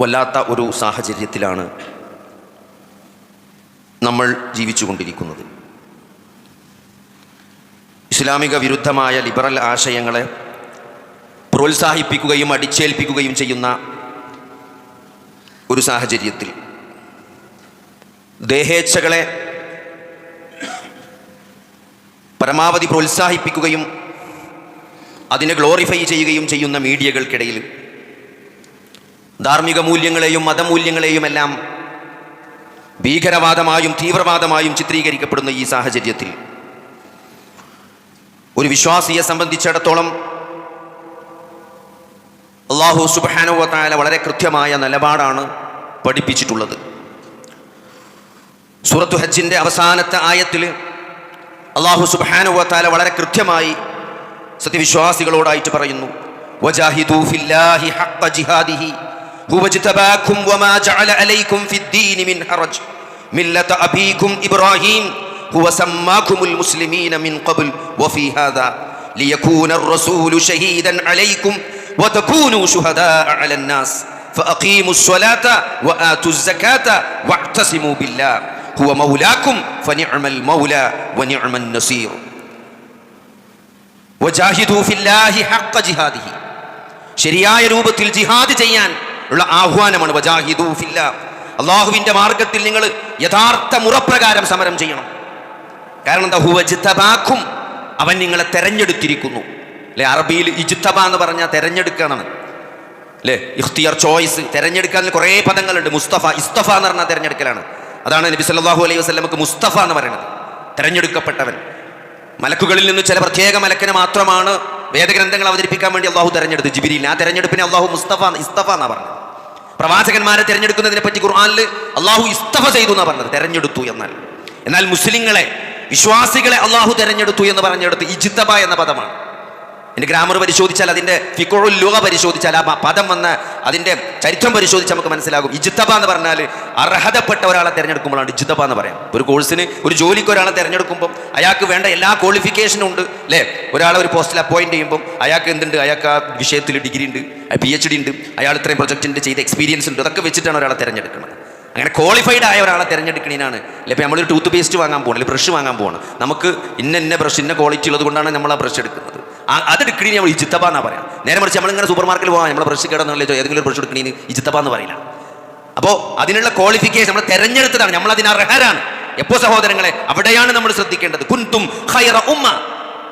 വല്ലാത്ത ഒരു സാഹചര്യത്തിലാണ് നമ്മൾ ജീവിച്ചുകൊണ്ടിരിക്കുന്നത്. ഇസ്ലാമിക വിരുദ്ധമായ ലിബറൽ ആശയങ്ങളെ പ്രോത്സാഹിപ്പിക്കുകയും അടിച്ചേൽപ്പിക്കുകയും ചെയ്യുന്ന ഒരു സാഹചര്യത്തിൽ ദേഹേച്ഛകളെ പരമാവധി പ്രോത്സാഹിപ്പിക്കുകയും അതിനെ ഗ്ലോറിഫൈ ചെയ്യുകയും ചെയ്യുന്ന മീഡിയകൾക്കിടയിൽ ധാർമ്മിക മൂല്യങ്ങളെയും മതമൂല്യങ്ങളെയും എല്ലാം ഭീകരവാദമായും തീവ്രവാദമായും ചിത്രീകരിക്കപ്പെടുന്ന ഈ സാഹചര്യത്തിൽ ഒരു വിശ്വാസിയെ സംബന്ധിച്ചിടത്തോളം അള്ളാഹു സുബാനുവത്തായ വളരെ കൃത്യമായ നിലപാടാണ് പഠിപ്പിച്ചിട്ടുള്ളത്. സൂറത്തു ഹജ്ജിന്റെ അവസാനത്തെ ആയത്തിൽ അള്ളാഹു സുബാനുവത്തായ വളരെ കൃത്യമായി സത്യവിശ്വാസികളോടായിട്ട് പറയുന്നു വജാഹിദു ഫില്ലാഹി ജിഹാദിഹി ഹുവ ജ്തബാകും വമാ ജഅല അലൈക്കും ഫിദ്ദീനി മിൻ ഹറജ് മില്ലത അബീകും ഇബ്രാഹിം ഹുവ സമ്മാകുമുൽ മുസ്ലിമീന മിൻ ഖബ്ൽ വഫീ ഹാദാ ലിയകൂന الرسول شهيدا عليكم وتكونوا شهداء على الناس فأقيموا الصلاة وآتوا الزكاة واعتصموا بالله هو مولاكم فنعم المولى ونعم النصير വജാഹിദു ഫില്ലാഹി ഹഖ്ഖ ജിഹാദിഹി ശരിയായ രൂപത്തിൽ ജിഹാദ് ചെയ്യാൻ ഉള്ള ആഹ്വാനമാണ് വജാഹിദു മാർഗത്തിൽ നിങ്ങൾ യഥാർത്ഥ മുറപ്രകാരം സമരം ചെയ്യണം. കാരണം എന്താ? അവൻ നിങ്ങളെ തെരഞ്ഞെടുത്തിരിക്കുന്നു. അല്ലെ? അറബിയിൽ ഇജിത്തബ എന്ന് പറഞ്ഞാൽ തെരഞ്ഞെടുക്കണം അല്ലേ? ഇഖ്തിയർ ചോയ്സ് തെരഞ്ഞെടുക്കാൻ കുറെ പദങ്ങളുണ്ട്. മുസ്തഫ ഇസ്തഫ എന്ന് പറഞ്ഞാൽ തെരഞ്ഞെടുക്കലാണ്. അതാണ് നബി സല്ലാഹു അലൈഹി വസല്ലമക്ക് മുസ്തഫ എന്ന് പറയുന്നത്. തെരഞ്ഞെടുക്കപ്പെട്ടവൻ. മലക്കുകളിൽ നിന്ന് ചില പ്രത്യേക മലക്കിനെ മാത്രമാണ് വേദഗ്രന്ഥങ്ങൾ അവതരിപ്പിക്കാൻ വേണ്ടി അള്ളാഹു തെരഞ്ഞെടുത്ത് ജിബിരിയിൽ ആ തെരഞ്ഞെടുപ്പിനെ അള്ളാഹു മുസ്തഫ ഇസ്തഫ എന്നാണ് പറഞ്ഞത്. പ്രവാചകന്മാരെ തിരഞ്ഞെടുക്കുന്നതിനെ പറ്റി ഖുർആനിൽ അള്ളാഹു ഇസ്തഫ ചെയ്തു എന്നാ പറഞ്ഞത്. തെരഞ്ഞെടുത്തു എന്നാൽ. എന്നാൽ മുസ്ലിങ്ങളെ വിശ്വാസികളെ അള്ളാഹു തെരഞ്ഞെടുത്തു എന്ന് പറഞ്ഞെടുത്ത് ഇജിത്തബ എന്ന പദമാണ്. എന്റെ ഗ്രാമർ പരിശോധിച്ചാൽ അതിന്റെ ഫിക്കോൾ ലുക പരിശോധിച്ചാൽ ആ പദം വന്ന് അതിന്റെ ചരിത്രം പരിശോധിച്ച് നമുക്ക് മനസ്സിലാകും. ഇജിത്തബ എന്ന് പറഞ്ഞാൽ അർഹതപ്പെട്ട ഒരാളെ തിരഞ്ഞെടുക്കുമ്പോഴാണ് ഇജിത്തബ എന്ന് പറയാം. ഒരു കോഴ്സിന് ഒരു ജോലിക്ക് ഒരാളെ തിരഞ്ഞെടുക്കുമ്പോൾ അയാൾക്ക് വേണ്ട എല്ലാ ക്വാളിഫിക്കേഷനും ഉണ്ട് അല്ലേ? ഒരാളെ ഒരു പോസ്റ്റിൽ അപ്പോയിന്റ് ചെയ്യുമ്പോൾ അയാൾക്ക് എന്തുണ്ട്? അയാൾക്ക് ആ വിഷയത്തിൽ ഡിഗ്രി ഉണ്ട് പി എച്ച് ഡി ഉണ്ട് അയാൾ ഇത്രയും പ്രൊജക്റ്റിന്റെ ചെയ്ത എക്സ്പീരിയൻസ് ഉണ്ട് അതൊക്കെ വെച്ചിട്ടാണ് ഒരാളെ തിരഞ്ഞെടുക്കുന്നത്. അങ്ങനെ ക്വാളിഫൈഡ് ആയ ഒരാളെ തിരഞ്ഞെടുക്കണീനാണ്. അല്ലെ ഇപ്പോൾ നമ്മളൊരു ടൂത്ത് പേസ്റ്റ് വാങ്ങാൻ പോകണം അല്ലെങ്കിൽ ബ്രഷ് വാങ്ങാൻ പോകണം. നമുക്ക് ഇന്ന ഇന്ന ബ്രഷ് ഇന്ന ക്വാളിറ്റി ഉള്ളത് കൊണ്ടാണ് നമ്മൾ ആ ബ്രഷ് എടുക്കുന്നത്. ആ- അത് എടുക്കണീ നമ്മൾ ഇജിത്തപ്പ എന്നാ പറയാം. നേരെ മറിച്ച് നമ്മളിങ്ങനെ സൂപ്പർ മാർക്കറ്റിൽ പോകാം നമ്മളെ ബ്രഷ് കിടന്നില്ല ഏതെങ്കിലും ബ്രഷ് എടുക്കണീന് ചിത്തപ്പ എന്ന് പറയില്ല. അപ്പോൾ അതിനുള്ള ക്വാളിഫിക്കേഷൻ നമ്മൾ തെരഞ്ഞെടുത്തതാണ് നമ്മൾ അതിന് അർഹരാണ്. എപ്പോ സഹോദരങ്ങളെ അവിടെയാണ് നമ്മൾ ശ്രദ്ധിക്കേണ്ടത്. കുന്തും ഖൈറ ഉമ്മ.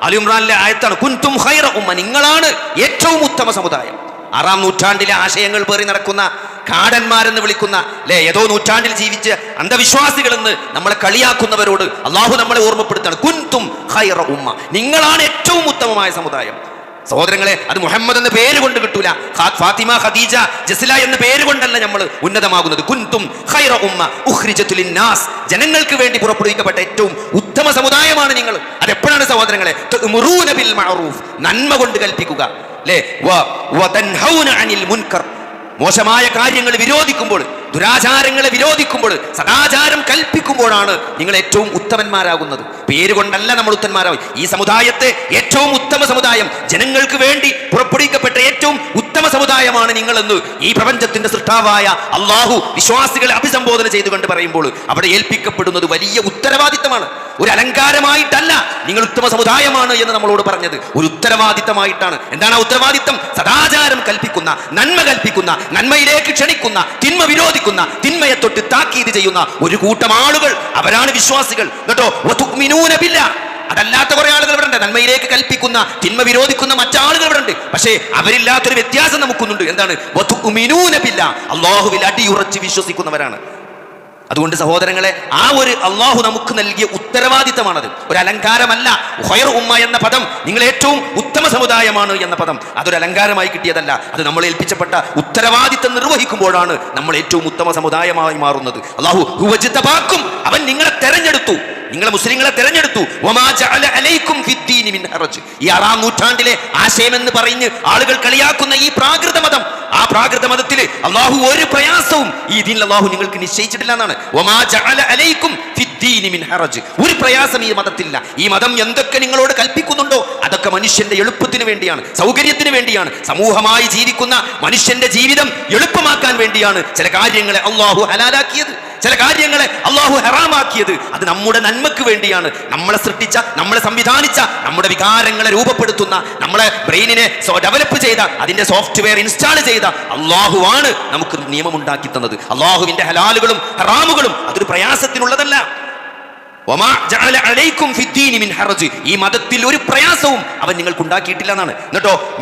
അലിമ്രാനിലെ ആയത്താണ് കുന്തും ഹൈറ ഉമ്മ. നിങ്ങളാണ് ഏറ്റവും ഉത്തമ സമുദായം. ആറാം നൂറ്റാണ്ടിലെ ആശയങ്ങൾ പേറി നടക്കുന്ന കാടന്മാരെന്ന് വിളിക്കുന്ന അല്ലെ ഏതോ നൂറ്റാണ്ടിൽ ജീവിച്ച് അന്ധവിശ്വാസികളെന്ന് നമ്മളെ കളിയാക്കുന്നവരോട് അള്ളാഹു നമ്മളെ ഓർമ്മപ്പെടുത്താണ്. കുൻതും ഹൈറ ഉമ്മ. നിങ്ങളാണ് ഏറ്റവും ഉത്തമമായ സമുദായം. സഹോദരങ്ങളെ അത് മുഹമ്മദ് എന്ന പേര് കൊണ്ട് കിട്ടൂല. ഫാത്തിമ ഖദീജ ജസില എന്ന പേര് കൊണ്ടല്ല നമ്മൾ ഉന്നതമാകുന്നത്. കുൻതും ഖൈറ ഉമ്മ ഉഖ്രിജത്തു ലിന്നാസ്. ജനങ്ങൾക്ക് വേണ്ടി പുറപ്പെടുവിക്കപ്പെട്ട ഏറ്റവും ഉത്തമ സമുദായമാണ് നിങ്ങൾ. അതെപ്പോഴാണ് സഹോദരങ്ങളെ? ബിൽ മഅറൂഫ്. നന്മ കൊണ്ട് കൽപ്പിക്കുക. അല്ലേ അനിൽ മോശമായ കാര്യങ്ങൾ വിരോധിക്കുമ്പോൾ ദുരാചാരങ്ങളെ വിരോധിക്കുമ്പോൾ സദാചാരം കൽപ്പിക്കുമ്പോഴാണ് നിങ്ങൾ ഏറ്റവും ഉത്തമന്മാരാകുന്നത്. പേരുകൊണ്ടല്ല നമ്മൾ ഉത്തമന്മാരാവും ഈ സമുദായത്തെ ഏറ്റവും ഉത്തമ സമുദായം ജനങ്ങൾക്ക് വേണ്ടി പുറപ്പെടുവിക്കപ്പെട്ട ഏറ്റവും ഉത്തമ സമുദായമാണ് നിങ്ങളെന്ന് ഈ പ്രപഞ്ചത്തിന്റെ സൃഷ്ടാവായ അള്ളാഹു വിശ്വാസികളെ അഭിസംബോധന ചെയ്തുകൊണ്ട് പറയുമ്പോൾ അവിടെ ഏൽപ്പിക്കപ്പെടുന്നത് വലിയ ഉത്തരവാദിത്തമാണ്. ഒരു അലങ്കാരമായിട്ടല്ല നിങ്ങൾ ഉത്തമ സമുദായമാണ് എന്ന് നമ്മളോട് പറഞ്ഞത്. ഒരു ഉത്തരവാദിത്തമായിട്ടാണ്. എന്താണ് ഉത്തരവാദിത്തം? സദാചാരം കൽപ്പിക്കുന്ന നന്മ കൽപ്പിക്കുന്ന നന്മയിലേക്ക് ക്ഷണിക്കുന്ന തിന്മ വിരോധിക്കുന്ന തിന്മയെ തൊട്ട് താക്കീത് ചെയ്യുന്ന ഒരു കൂട്ടം ആളുകൾ. അവരാണ് വിശ്വാസികൾ. കേട്ടോ? ബില്ലാഹ്. അതല്ലാത്ത കുറെ ആളുകൾ ഇവിടെ ഉണ്ട് നന്മയിലേക്ക് കൽപ്പിക്കുന്ന തിന്മ വിരോധിക്കുന്ന മറ്റാളുകൾ ഇവിടെ ഉണ്ട് പക്ഷേ അവരില്ലാത്തൊരു വ്യത്യാസം നമുക്കുന്നുണ്ട്. എന്താണ്? ബില്ല. അള്ളാഹുവിൽ അടിയുറച്ച് വിശ്വസിക്കുന്നവരാണ്. അതുകൊണ്ട് സഹോദരങ്ങളെ ആ ഒരു അള്ളാഹു നമുക്ക് നൽകിയ ഉത്തരവാദിത്തമാണത്. ഒരു അലങ്കാരമല്ല. ഹൊയർ ഉമ്മ എന്ന പദം നിങ്ങൾ ഏറ്റവും ഉത്തമ സമുദായമാണ് എന്ന പദം. അതൊരു അലങ്കാരമായി കിട്ടിയതല്ല. അത് നമ്മൾ ഏൽപ്പിച്ചപ്പെട്ട ഉത്തരവാദിത്തം നിർവഹിക്കുമ്പോഴാണ് നമ്മൾ ഏറ്റവും ഉത്തമ സമുദായമായി മാറുന്നത്. അള്ളാഹു അവൻ നിങ്ങളെ തെരഞ്ഞെടുത്തു. നിങ്ങളെ മുസ്ലിങ്ങളെ തെരഞ്ഞെടുത്തു. മിൻ ഹറജ്. ഈ ആറാം നൂറ്റാണ്ടിലെ ആശയം എന്ന് പറഞ്ഞ് ആളുകൾ കളിയാക്കുന്ന ഈ പ്രാകൃത മതം ആ പ്രാകൃത മതത്തിൽ അള്ളാഹു ഒരു പ്രയാസവും ഈ ദീൻ അള്ളാഹു നിങ്ങൾക്ക് നിശ്ചയിച്ചിട്ടില്ല എന്നാണ്. വമാ ജഅല മിൻ ഹറജ്. ഒരു പ്രയാസം ഈ മതത്തില്ല ഈ മതം എന്തൊക്കെ നിങ്ങളോട് കൽപ്പിക്കുന്നുണ്ടോ അതൊക്കെ മനുഷ്യന്റെ എളുപ്പത്തിന് വേണ്ടിയാണ് സൗകര്യത്തിന് വേണ്ടിയാണ്. സമൂഹമായി ജീവിക്കുന്ന മനുഷ്യന്റെ ജീവിതം എളുപ്പമാക്കാൻ വേണ്ടിയാണ് ചില കാര്യങ്ങളെ അള്ളാഹു ഹലാലാക്കിയത്. ചില കാര്യങ്ങളെ അള്ളാഹു ഹറാമാക്കിയത്. അത് നമ്മുടെ നന്മക്ക് വേണ്ടിയാണ്. നമ്മളെ സൃഷ്ടിച്ച നമ്മളെ സംവിധാനിച്ച നമ്മുടെ വികാരങ്ങളെ രൂപപ്പെടുത്തുന്ന നമ്മളെ ബ്രെയിനിനെ ഡെവലപ്പ് ചെയ്ത അതിന്റെ സോഫ്റ്റ്വെയർ ഇൻസ്റ്റാൾ ചെയ്ത അള്ളാഹുവാണ് നമുക്ക് നിയമം ഉണ്ടാക്കി തന്നത്. അള്ളാഹുവിന്റെ ഹലാലുകളും ഹറാമുകളും അതൊരു പ്രയാസത്തിനുള്ളതല്ല. ഈ മതത്തിൽ ഒരു പ്രയാസവും അവൻ നിങ്ങൾക്ക് ഉണ്ടാക്കിയിട്ടില്ല എന്നാണ്. എന്നിട്ടോ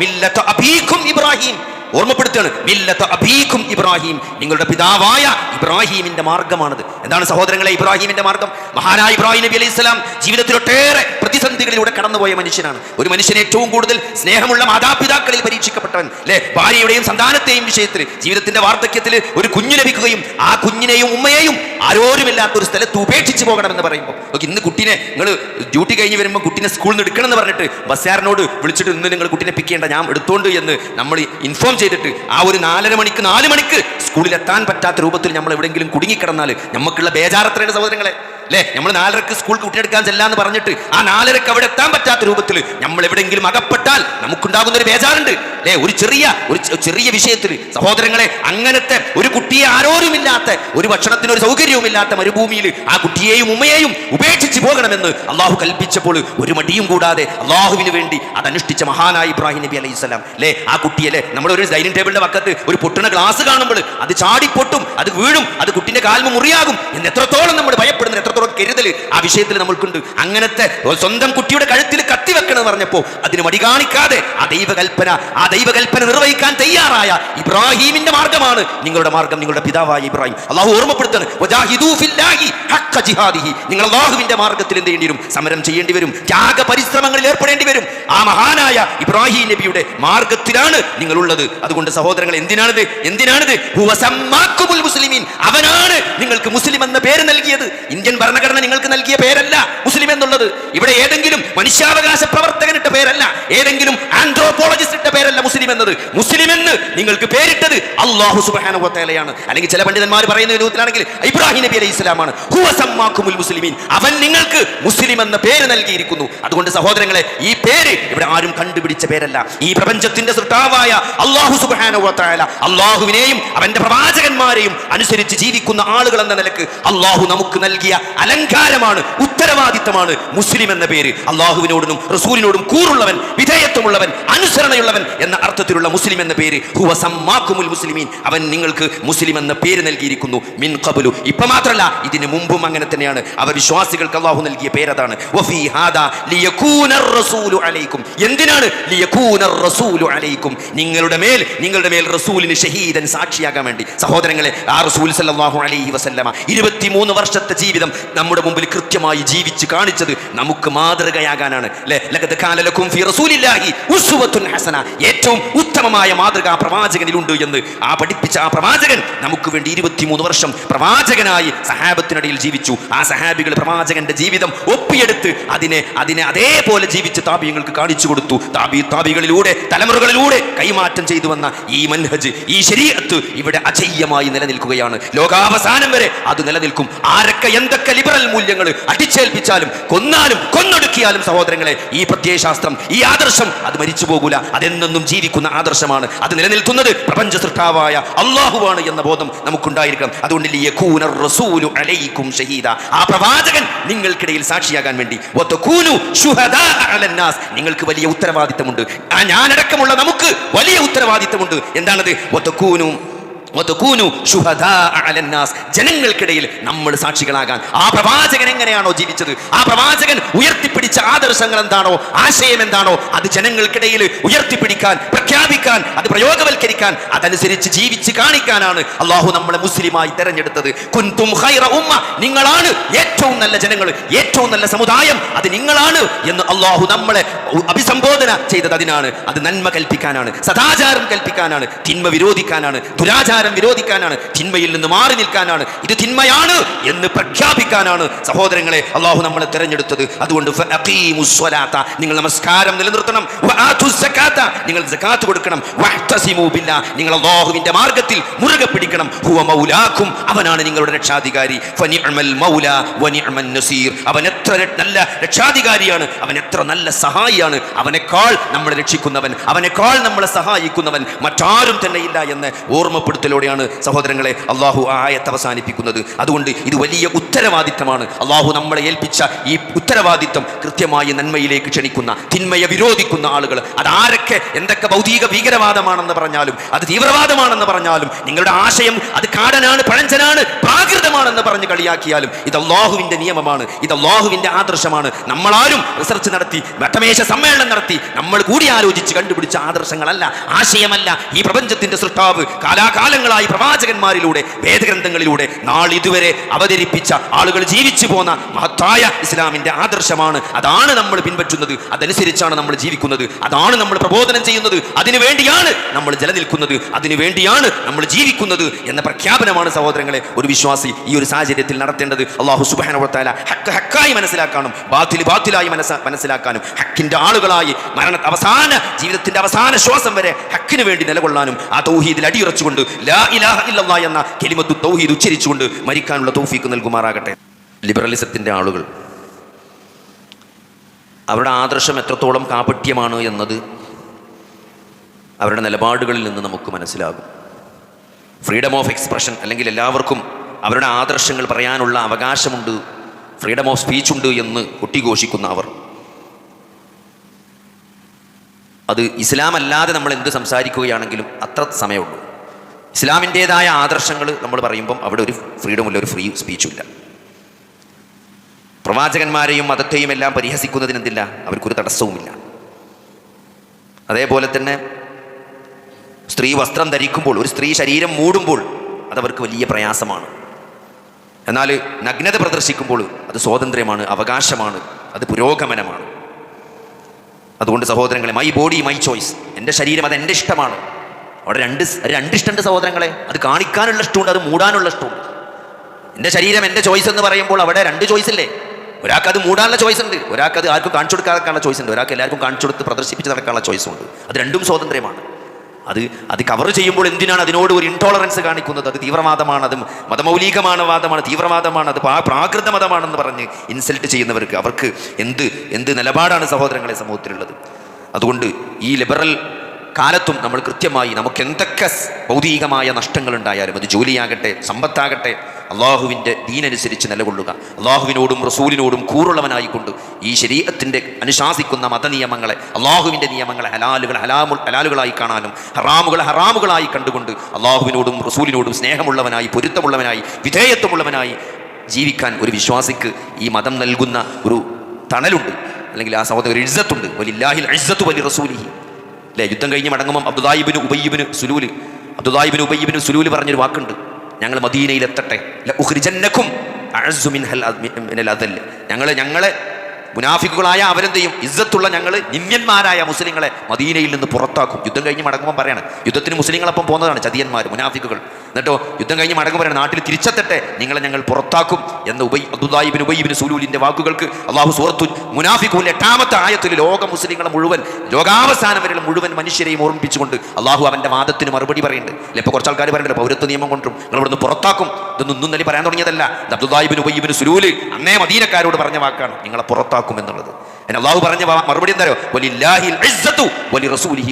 ഇബ്രാഹിം. ഓർമ്മപ്പെടുത്തുകയാണ്. മില്ലത്ത അബീക്കും ഇബ്രാഹിം. നിങ്ങളുടെ പിതാവായ ഇബ്രാഹിമിന്റെ മാർഗമാണത്. എന്താണ് സഹോദരങ്ങളെ ഇബ്രാഹിമിന്റെ മാർഗം? മഹാനായ ഇബ്രാഹിം നബി അലൈഹി സ്വലാം ജീവിതത്തിലൊട്ടേറെ പ്രതിസന്ധികളിലൂടെ കടന്നുപോയ മനുഷ്യനാണ്. ഒരു മനുഷ്യൻ ഏറ്റവും കൂടുതൽ സ്നേഹമുള്ള മാതാപിതാക്കളിൽ പരീക്ഷിക്കപ്പെട്ടവൻ അല്ലെ? ഭാര്യയുടെയും സന്താനത്തെയും വിഷയത്തിൽ ജീവിതത്തിന്റെ വാർദ്ധക്യത്തിൽ ഒരു കുഞ്ഞു ലഭിക്കുകയും ആ കുഞ്ഞിനെയും ഉമ്മയെയും ആരോരുമില്ലാത്ത ഒരു സ്ഥലത്ത് ഉപേക്ഷിച്ച് പോകണമെന്ന് പറയുമ്പോൾ ഓക്കെ ഇന്ന് കുട്ടീനെ നിങ്ങൾ ഡ്യൂട്ടി കഴിഞ്ഞ് വരുമ്പോൾ കുട്ടീനെ സ്കൂളിൽ നിന്ന് എടുക്കണം എന്ന് പറഞ്ഞിട്ട് ബസ്സാറിനോട് വിളിച്ചിട്ട് ഇന്ന് നിങ്ങൾ കുട്ടീനെ പിക്ക് ചെയ്യേണ്ട ഞാൻ എടുത്തോണ്ട് എന്ന് നമ്മൾ ഇൻഫോം ചെയ്തിട്ട് ആ ഒരു നാലര മണിക്ക് നാല് മണിക്ക് സ്കൂളിൽ എത്താൻ പറ്റാത്ത രൂപത്തിൽ നമ്മൾ എവിടെയെങ്കിലും കുടുങ്ങിക്കിടന്നാൽ നമുക്കുള്ള ബേജാറത്രയുടെ സഹോദരങ്ങളെ. അല്ലേ? നമ്മൾ നാലരക്ക് സ്കൂൾ കുട്ടിയെടുക്കാൻ ചെല്ലാന്ന് പറഞ്ഞിട്ട് ആ നാലരക്ക് അവിടെ എത്താൻ പറ്റാത്ത രൂപത്തിൽ നമ്മൾ എവിടെയെങ്കിലും അകപ്പെട്ടാൽ നമുക്കുണ്ടാകുന്ന ഒരു ബേജാറുണ്ട്. അല്ലേ? ഒരു ചെറിയ ഒരു ചെറിയ വിഷയത്തിൽ സഹോദരങ്ങളെ അങ്ങനത്തെ ഒരു കുട്ടിയെ ആരോരുമില്ലാത്ത ഒരു ഭക്ഷണത്തിന് ഒരു സൗകര്യവുമില്ലാത്ത മരുഭൂമിയിൽ ആ കുട്ടിയെയും ഉമ്മയെയും ഉപേക്ഷിച്ച് പോകണമെന്ന് അള്ളാഹു കൽപ്പിച്ചപ്പോൾ ഒരു മടിയും കൂടാതെ അള്ളാഹുവിന് വേണ്ടി അതനുഷ്ഠിച്ച മഹാനായ ഇബ്രാഹിം നബി അലൈഹി സ്വലാം. അല്ലേ? ആ കുട്ടിയല്ലേ നമ്മുടെ ഒരു ഡൈനിങ് ടേബിളിന്റെ പക്കത്ത് ഒരു പൊട്ടുന്ന ഗ്ലാസ് കാണുമ്പോൾ അത് ചാടിപ്പൊട്ടും അത് വീഴും അത് കുട്ടിന്റെ കാൽമ മുറിയാകും എന്ന് എത്രത്തോളം നമ്മൾ ഭയപ്പെടുന്നത് എത്രത്തോളം കരുതൽ ആ വിഷയത്തിൽ നമ്മൾക്കുണ്ട്. അങ്ങനത്തെ സ്വന്തം കുട്ടിയുടെ കഴുത്തിൽ കത്തി വെക്കണം എന്ന് പറഞ്ഞപ്പോ അതിന് മടി കാണിക്കാതെ ആ ദൈവകൽപ്പന ആ ദൈവകൽപ്പന നിർവഹിക്കാൻ തയ്യാറായ ഇബ്രാഹീമിന്റെ മാർഗമാണ് നിങ്ങളുടെ മാർഗം നിങ്ങളുടെ പിതാവായ ഇബ്രാഹിം. അള്ളാഹു ഓർമ്മപ്പെടുത്തുന്നത്. നിങ്ങൾ അള്ളാഹുവിന്റെ മാർഗത്തിൽ എന്ത് ചെയ്യേണ്ടി വരും? സമരം ചെയ്യേണ്ടി വരും. ത്യാഗ പരിശ്രമങ്ങളിൽ ഏർപ്പെടേണ്ടി വരും. ആ മഹാനായ ഇബ്രാഹിം നബിയുടെ മാർഗത്തിലാണ് നിങ്ങളുള്ളത്. അതുകൊണ്ട് സഹോദരങ്ങൾ എന്തിനാണിത്? എന്തിനാണിത്? മുസ്ലിമീൻ. അവനാണ് നിങ്ങൾക്ക് മുസ്ലിം എന്ന പേര് നൽകിയത്. ഇന്ത്യൻ ഭരണഘടന നിങ്ങൾക്ക് നൽകിയ പേരല്ല മുസ്ലിം എന്നുള്ളത്. ഇവിടെ ഏതെങ്കിലും മനുഷ്യാവകാശ പ്രവർത്തകനിട്ട പേരല്ല. ഏതെങ്കിലും ആന്ത്രോപോളജിസ്റ്റ് ഇട്ട പേരല്ല. എന്നത് മുസ്ലിം എന്ന് നിങ്ങൾക്ക് പേരിട്ടത് അള്ളാഹു സുബാനുവത്തേലയാണ് അല്ലെങ്കിൽ ചില പണ്ഡിതന്മാർ പറയുന്ന രൂപത്തിലാണെങ്കിൽ ഇബ്രാഹിം നബി അലൈഹി ഇസ്ലാമാണ് മുസ്ലിമീൻ. അവൻ നിങ്ങൾക്ക് മുസ്ലിം എന്ന പേര് നൽകിയിരിക്കുന്നു. അതുകൊണ്ട് സഹോദരങ്ങളെ ഈ പേര് ഇവിടെ ആരും കണ്ടുപിടിച്ച പേരല്ല. ഈ പ്രപഞ്ചത്തിന്റെ സൃഷ്ടാവായ അള്ളാഹു സുബാനുവത്തേല അള്ളാഹുവിനെയും അവന്റെ പ്രവാചകന്മാരെയും അനുസരിച്ച് ജീവിക്കുന്ന ആളുകൾ എന്ന നിലയ്ക്ക് അള്ളാഹു നമുക്ക് നൽകിയ അലങ്കാരമാണ് ഉത്തരവാദിത്തമാണ് മുസ്ലിം എന്ന പേര്. അള്ളാഹുവിനോടും റസൂലിനോടും കൂറുള്ളവൻ വിധേയത്വമുള്ളവൻ അനുസരണയുള്ളവൻ എന്ന അർത്ഥത്തിലുള്ള മുസ്ലിം എന്ന പേര് ഹുവ മുസ്ലിമീൻ. അവൻ നിങ്ങൾക്ക് മുസ്ലിം എന്ന പേര് നൽകിയിരിക്കുന്നു. മിൻ കബുലു ഇപ്പൊ മാത്രമല്ല ഇതിന് മുമ്പും അങ്ങനെ തന്നെയാണ്. അവർ വിശ്വാസികൾക്ക് അള്ളാഹു നൽകിയ പേരതാണ് എന്തിനാണ്? നിങ്ങളുടെ മേൽ നിങ്ങളുടെ മേൽ റസൂലിന് ഷഹീദൻ സാക്ഷിയാകാൻ വേണ്ടി. സഹോദരങ്ങളെ ആ റസൂൽ സല്ലാഹു അലൈഹി വസല്ലമ ഇരുപത്തിമൂന്ന് വർഷത്തെ ജീവിതം നമ്മുടെ മുമ്പിൽ കൃത്യമായി ജീവിച്ച് കാണിച്ചത് നമുക്ക് മാതൃകയാകാനാണ്. ഏറ്റവും ഉത്തമമായ മാതൃക പ്രവാചകനിലുണ്ട് എന്ന് ആ പഠിപ്പിച്ച ആ പ്രവാചകൻ നമുക്ക് വേണ്ടി ഇരുപത്തിമൂന്ന് വർഷം പ്രവാചകനായി സഹാബത്തിനിടയിൽ ജീവിച്ചു. ആ സഹാബികൾ പ്രവാചകന്റെ ജീവിതം ഒപ്പിയെടുത്ത് അതിനെ അതിനെ അതേപോലെ ജീവിച്ച് താപിയങ്ങൾക്ക് കാണിച്ചു കൊടുത്തു. താബി താപികളിലൂടെ തലമുറകളിലൂടെ കൈമാറ്റം ചെയ്തു വന്ന ഈ മൻഹജ് ഈ ശരീരത്ത് ഇവിടെ അജയ്യമായി നിലനിൽക്കുകയാണ്. ലോകാവസാനം വരെ അത് നിലനിൽക്കും. ആരൊക്കെ എന്തൊക്കെ ലിബറൽ മൂല്യങ്ങൾ അടിച്ചേൽപ്പിച്ചാലും കൊന്നാലും കൊന്നൊടുക്കിയാലും സഹോദരങ്ങളെ ഈ പ്രത്യയശാസ്ത്രം ഈ ആദർശം അത് മരിച്ചു പോകൂല. അതെന്നും അതെന്നെന്നും ജീവിക്കുന്ന ആദർശമാണ്. അത് നിലനിൽക്കുന്നത് പ്രപഞ്ച സൃഷ്ടാവായ അള്ളാഹുവാണ് എന്ന ബോധം നമുക്കുണ്ടായിരിക്കണം. അതുകൊണ്ട് റസൂലു അലൈക്കും ഷഹീദ. ആ പ്രവാചകൻ നിങ്ങൾക്കിടയിൽ സാക്ഷിയാകാൻ വേണ്ടി. നിങ്ങൾക്ക് വലിയ ഉത്തരവാദിത്തമുണ്ട്. ഞാനടക്കമുള്ള നമുക്ക് വലിയ ഉത്തരവാദിത്തമുണ്ട്. എന്താണത്? ജനങ്ങൾക്കിടയിൽ നമ്മൾ സാക്ഷികളാകാൻ. ആ പ്രവാചകൻ എങ്ങനെയാണോ ജീവിച്ചത്? ആ പ്രവാചകൻ ഉയർത്തിപ്പിടിച്ച ആദർശങ്ങൾ എന്താണോ ആശയം എന്താണോ അത് ജനങ്ങൾക്കിടയിൽ ഉയർത്തിപ്പിടിക്കാൻ പ്രഖ്യാപിക്കാൻ അത് പ്രയോഗവൽക്കരിക്കാൻ അതനുസരിച്ച് ജീവിച്ച് കാണിക്കാനാണ് അള്ളാഹു നമ്മളെ മുസ്ലിമായി തെരഞ്ഞെടുത്തത്. കുന്തും ഖൈറ ഉമ്മ. നിങ്ങളാണ് ഏറ്റവും നല്ല ജനങ്ങൾ ഏറ്റവും നല്ല സമുദായം. അത് നിങ്ങളാണ് എന്ന് അള്ളാഹു നമ്മളെ അഭിസംബോധന ചെയ്തത് അതിനാണ്. അത് നന്മ കൽപ്പിക്കാനാണ് സദാചാരം കൽപ്പിക്കാനാണ് തിന്മ വിരോധിക്കാനാണ് ദുരാചാരം നമസ്കാരം വിരോധിക്കാനാണ് തിന്മയിൽ നിന്ന് മാറി നിൽക്കാനാണ് ഇത് തിന്മയാണ് എന്ന് പ്രഖ്യാപിക്കാനാണ് സഹോദരങ്ങളെ അള്ളാഹു നമ്മളെ തിരഞ്ഞെടുത്തത്. അതുകൊണ്ട് നിങ്ങൾ നമസ്കാരം നിലനിർത്തണം. നിങ്ങൾ സകാത്ത് കൊടുക്കണം. നിങ്ങൾ അള്ളാഹുവിന്റെ മാർഗത്തിൽ മുറുകെ പിടിക്കണം. ഹുവ മൗലാക്കും അവനാണ് നിങ്ങളുടെ രക്ഷാധികാരി. അവൻ എത്ര നല്ല രക്ഷാധികാരിയാണ് അവൻ എത്ര നല്ല സഹായിയാണ്. അവനേക്കാൾ നമ്മളെ രക്ഷിക്കുന്നവൻ അവനേക്കാൾ നമ്മളെ സഹായിക്കുന്നവൻ മറ്റാരും തന്നെ ഇല്ല എന്ന് ഓർമ്മപ്പെടുത്തലോടെയാണ് സഹോദരങ്ങളെ അള്ളാഹു ആയത്ത് അവസാനിപ്പിക്കുന്നത്. അതുകൊണ്ട് ഇത് വലിയ ഉത്തരവാദിത്തമാണ്. അള്ളാഹു നമ്മളെ ഏൽപ്പിച്ച ഈ ഉത്തരവാദിത്തം കൃത്യമായി നന്മയിലേക്ക് ക്ഷണിക്കുന്ന തിന്മയെ വിരോധിക്കുന്ന ആളുകൾ. അതാരൊക്കെ എന്തൊക്കെ ഭൗതിക ഭീകരവാദമാണെന്ന് പറഞ്ഞാലും അത് തീവ്രവാദമാണെന്ന് പറഞ്ഞാലും നിങ്ങളുടെ ആശയം അത് കാടനാണ് പഴഞ്ചനാണ് പ്രാകൃതമാണെന്ന് പറഞ്ഞ് കളിയാക്കിയാലും ഇത് അള്ളാഹുവിന്റെ നിയമമാണ് ഇത് അള്ളാഹുവിന്റെ ആദർശമാണ്. നമ്മളാരും റിസർച്ച് നടത്തി വട്ടമേശ സമ്മേളനം നടത്തി നമ്മൾ കൂടി ആലോചിച്ച് കണ്ടുപിടിച്ച ആദർശങ്ങളല്ല ആശയമല്ല. ഈ പ്രപഞ്ചത്തിന്റെ സൃഷ്ടാവ് കാലാകാലങ്ങളായി പ്രവാചകന്മാരിലൂടെ വേദഗ്രന്ഥങ്ങളിലൂടെ നാൾ ഇതുവരെ അവതരിപ്പിച്ച ആളുകൾ ജീവിച്ചു പോന്ന മഹത്തായ ഇസ്ലാമിന്റെ ആദർശമാണ്. അതാണ് നമ്മൾ പിൻപറ്റുന്നത്. അതനുസരിച്ചാണ് നമ്മൾ ജീവിക്കുന്നത്. അതാണ് നമ്മൾ പ്രബോധനം ചെയ്യുന്നത്. അതിനു വേണ്ടിയാണ് നമ്മൾ ജലനിൽക്കുന്നത്. അതിനു വേണ്ടിയാണ് നമ്മൾ ജീവിക്കുന്നത് എന്ന പ്രഖ്യാപനമാണ് സഹോദരങ്ങളെ ഒരു വിശ്വാസി ഈ ഒരു സാഹചര്യത്തിൽ നടത്തേണ്ടത് അള്ളാഹു സുബാന ഹക്ക് ഹക്കായി മനസ്സിലാക്കാനും ബാത്തിൽ ബാത്തിലായി മനസ്സ മനസ്സിലാക്കാനും ഹക്കിന്റെ ആളുകളായി മരണ അവസാന ജീവിതത്തിന്റെ അവസാന ശ്വാസം വരെ ഹക്കിന് വേണ്ടി നിലകൊള്ളാനും ആ തൗഹീദിൽ അടിയുറച്ചുകൊണ്ട് ലാ ഇലാഹ എന്ന കെലിമത്തു തൗഹീദ് ഉച്ചരിച്ചുകൊണ്ട് മരിക്കാനുള്ള തൗഫീക്ക് നൽകുമാറാകട്ടെ. ലിബറലിസത്തിന്റെ ആളുകൾ. അവരുടെ ആദർശം എത്രത്തോളം കാപട്യമാണ് എന്നത് അവരുടെ നിലപാടുകളിൽ നിന്ന് നമുക്ക് മനസ്സിലാകും. ഫ്രീഡം ഓഫ് എക്സ്പ്രഷൻ അല്ലെങ്കിൽ എല്ലാവർക്കും അവരുടെ ആദർശങ്ങൾ പറയാനുള്ള അവകാശമുണ്ട്. ഫ്രീഡം ഓഫ് സ്പീച്ച് ഉണ്ട് എന്ന് കൊട്ടിഘോഷിക്കുന്ന അവർ. അത് ഇസ്ലാം അല്ലാതെ നമ്മൾ എന്ത് സംസാരിക്കുകയാണെങ്കിലും അത്ര സമയമുള്ളൂ. ഇസ്ലാമിന്റേതായ ആദർശങ്ങൾ നമ്മൾ പറയുമ്പം അവിടെ ഒരു ഫ്രീഡം ഇല്ല ഒരു ഫ്രീ സ്പീച്ചുമില്ല പ്രവാചകന്മാരെയും മതത്തെയും എല്ലാം പരിഹസിക്കുന്നതിനെന്തില്ല? അവർക്കൊരു തടസ്സവുമില്ല. അതേപോലെ തന്നെ സ്ത്രീ വസ്ത്രം ധരിക്കുമ്പോൾ ഒരു സ്ത്രീ ശരീരം മൂടുമ്പോൾ അതവർക്ക് വലിയ പ്രയാസമാണ്. എന്നാൽ നഗ്നത പ്രദർശിക്കുമ്പോൾ അത് സ്വാതന്ത്ര്യമാണ് അവകാശമാണ് അത് പുരോഗമനമാണ്. അതുകൊണ്ട് സഹോദരങ്ങളെ മൈ ബോഡി മൈ ചോയ്സ് എന്റെ ശരീരം അത് എന്റെ ഇഷ്ടമാണ്. അവിടെ രണ്ട് രണ്ട് ഇഷ്ടമുണ്ട് സഹോദരങ്ങളെ. അത് കാണിക്കാനുള്ള ഇഷ്ടമുണ്ട് അത് മൂടാനുള്ള ഇഷ്ടമുണ്ട്. എന്റെ ശരീരം എന്റെ ചോയ്സ് എന്ന് പറയുമ്പോൾ അവിടെ രണ്ട് ചോയ്സ് ഇല്ലേ? ഒരാൾക്ക് അത് മൂടാനുള്ള ചോയ്സ് ഉണ്ട് ഒരാൾക്ക് അത് ആർക്കും കാണിച്ചു കൊടുക്കാനുള്ള ചോയ്സ് ഉണ്ട് ഒരാൾക്ക് എല്ലാവർക്കും കാണിച്ചു കൊടുത്ത് പ്രദർശിപ്പിച്ച് നടക്കാനുള്ള ചോയ്സ് ഉണ്ട്. അത് രണ്ടും സ്വാതന്ത്ര്യമാണ്. അത് അത് കവർ ചെയ്യുമ്പോൾ എന്തിനാണ് അതിനോട് ഒരു ഇൻടോളറൻസ് കാണിക്കുന്നത്? അത് തീവ്രവാദമാണ് അത് മതമൗലികമാണ് വാദമാണ് തീവ്രവാദമാണ് അത് പ്രാ- പ്രാകൃത മതമാണെന്ന് പറഞ്ഞ് ഇൻസൾട്ട് ചെയ്യുന്നവർക്ക് അവർക്ക് എന്ത് എന്ത് നിലപാടാണ് സഹോദരങ്ങളെ സമൂഹത്തിലുള്ളത്? അതുകൊണ്ട് ഈ ലിബറൽ കാലത്തും നമ്മൾ കൃത്യമായി നമുക്ക് എന്തൊക്കെ ഭൗതികമായ നഷ്ടങ്ങൾ ഉണ്ടായാലും അത് ജോലിയാകട്ടെ സമ്പത്താകട്ടെ അള്ളാഹുവിന്റെ ദീനനുസരിച്ച് നിലകൊള്ളുക. അള്ളാഹുവിനോടും റസൂലിനോടും കൂറുള്ളവനായിക്കൊണ്ട് ഈ ശരീരത്തിന്റെ അനുശാസിക്കുന്ന മതനിയമങ്ങളെ അള്ളാഹുവിന്റെ നിയമങ്ങളെ ഹലാലുകൾ ഹലാമു ഹലാലുകളായി കാണാനും ഹറാമുകൾ ഹറാമുകളായി കണ്ടുകൊണ്ട് അള്ളാഹുവിനോടും റസൂലിനോടും സ്നേഹമുള്ളവനായി പൊരുത്തമുള്ളവനായി വിധേയത്വമുള്ളവനായി ജീവിക്കാൻ ഒരു വിശ്വാസിക്ക് ഈ മതം നൽകുന്ന ഒരു തണലുണ്ട്. അല്ലെങ്കിൽ ആ സഹോദരൻ ഒരു ഇജ്ജത്തുണ്ട്. വലില്ലാഹിൽ ഇജ്ജത്തു വലി റസൂലിഹി. അല്ലേ? യുദ്ധം കഴിഞ്ഞ് മടങ്ങുമ്പോൾ അബ്ദുദായിബിന് ഉബയ്യബിന് സുലൂൽ. അബ്ദുദായിബിന് ഉബയ്യബിന് സുലൂൽ പറഞ്ഞൊരു വാക്കുണ്ട്. ഞങ്ങൾ മദീനയിലെത്തട്ടെ. അദൽ ഞങ്ങൾ ഞങ്ങളെ മുനാഫിക്കുകളായ അവരെന്ത് ചെയ്യും ഇസ്സത്തുള്ള ഞങ്ങൾ നിന്യന്മാരായ മുസ്ലിങ്ങളെ മദീനയിൽ നിന്ന് പുറത്താക്കും. യുദ്ധം കഴിഞ്ഞ് മടങ്ങുമ്പോൾ പറയാണ്. യുദ്ധത്തിന് മുസ്ലിങ്ങളൊപ്പം പോകുന്നതാണ് ചതിയന്മാർ മുനാഫിക്കുകൾ. എന്നിട്ടോ യുദ്ധം കഴിഞ്ഞ് മടങ്ങുമ്പോൾ പറയണം നാട്ടിൽ തിരിച്ചെത്തട്ടെ നിങ്ങളെ ഞങ്ങൾ പുറത്താക്കും എന്ന ഉബൈ അബ്ദുദായിബിൻ ഉബൈബിൻ സുലൂലിന്റെ വാക്കുകൾക്ക് അള്ളാഹു സുഹൃത്തു മുനാഫിക്കൂൽ എട്ടാമത്തെ ആയത്തിൽ ലോക മുസ്ലിങ്ങളെ മുഴുവൻ ലോകാവസാനം വരെയുള്ള മുഴുവൻ മനുഷ്യരെയും ഓർമ്മിപ്പിച്ചുകൊണ്ട് അള്ളാഹു അവന്റെ വാദത്തിന് മറുപടി പറയുന്നുണ്ട്. അല്ലെ ഇപ്പോൾ കുറച്ച് ആൾക്കാർ പറയുന്നുണ്ട് പൗരത്വ നിയമം കൊണ്ടും നിങ്ങൾ ഇവിടുന്ന് പുറത്താക്കും. ഇതൊന്നും തന്നെ പറയാൻ തുടങ്ങിയതല്ല. ഇത് അബ്ദുദായിബിൻ ഉബൈബിൻ സുലൂൽ അന്നേ മദീനക്കാരോട് പറഞ്ഞ വാക്കാണ്. നിങ്ങളെ പുറത്താക്കും എന്നുള്ളത് അതിന് അള്ളാഹു പറഞ്ഞ മറുപടി എന്താരോ വലില്ലാഹിൽ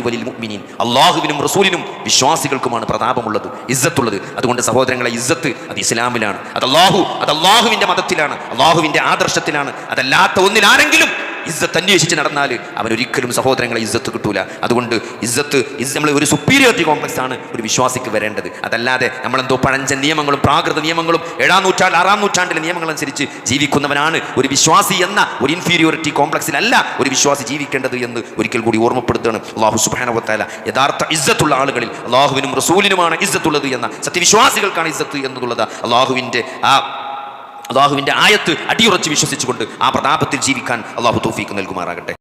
വലിൽ മുഅ്മിനീൻ അള്ളാഹുവിനും റസൂലിനും വിശ്വാസികൾക്കുമാണ് പ്രതാപമുള്ളത് ഇസ്സത്തുള്ളത്. അതുകൊണ്ട് സഹോദരങ്ങളെ ഇസ്സത്ത് അത് ഇസ്ലാമിലാണ്. അത് അള്ളാഹു അത് അള്ളാഹുവിന്റെ മതത്തിലാണ് അള്ളാഹുവിന്റെ ആദർശത്തിലാണ്. അതല്ലാത്ത ഒന്നിലാണെങ്കിലും ഇസ്സത്ത് അന്വേഷിച്ച് നടന്നാൽ അവൻ ഒരിക്കലും സഹോദരങ്ങളെ ഇസ്സത്ത് കിട്ടൂല. അതുകൊണ്ട് ഇസ്സത്ത് ഇസ് നമ്മൾ ഒരു സുപ്പീരിയോറിറ്റി കോംപ്ലക്സ് ആണ് ഒരു വിശ്വാസിക്ക് വരേണ്ടത്. അതല്ലാതെ നമ്മളെന്തോ പഴഞ്ചൻ നിയമങ്ങളും പ്രാകൃത നിയമങ്ങളും ഏഴാം നൂറ്റാണ്ട് ആറാം നൂറ്റാണ്ടിലെ നിയമങ്ങൾ അനുസരിച്ച് ജീവിക്കുന്നവനാണ് ഒരു വിശ്വാസി എന്ന ഒരു ഇൻഫീരിയോറിറ്റി കോംപ്ലക്സിലല്ല ഒരു വിശ്വാസി ജീവിക്കേണ്ടത് എന്ന് ഒരിക്കൽ കൂടി ഓർമ്മപ്പെടുത്തുകയാണ് അള്ളാഹു സുബാനവത്താല യഥാർത്ഥ ഇസ്സത്തുള്ള ആളുകളിൽ അള്ളാഹുവിനും റസൂലിനുമാണ് ഇസ്സത്തുള്ളത് എന്ന സത്യവിശ്വാസികൾക്കാണ് ഇസ്സത്ത് എന്നുള്ളത്. അള്ളാഹുവിന്റെ ആ അള്ളാഹുവിന്റെ ആയത്ത് അടിയുറച്ച് വിശ്വസിച്ചുകൊണ്ട് ആ പ്രതാപത്തിൽ ജീവിക്കാൻ അള്ളാഹു തോഫീക്ക് നൽകുമാറാകട്ടെ.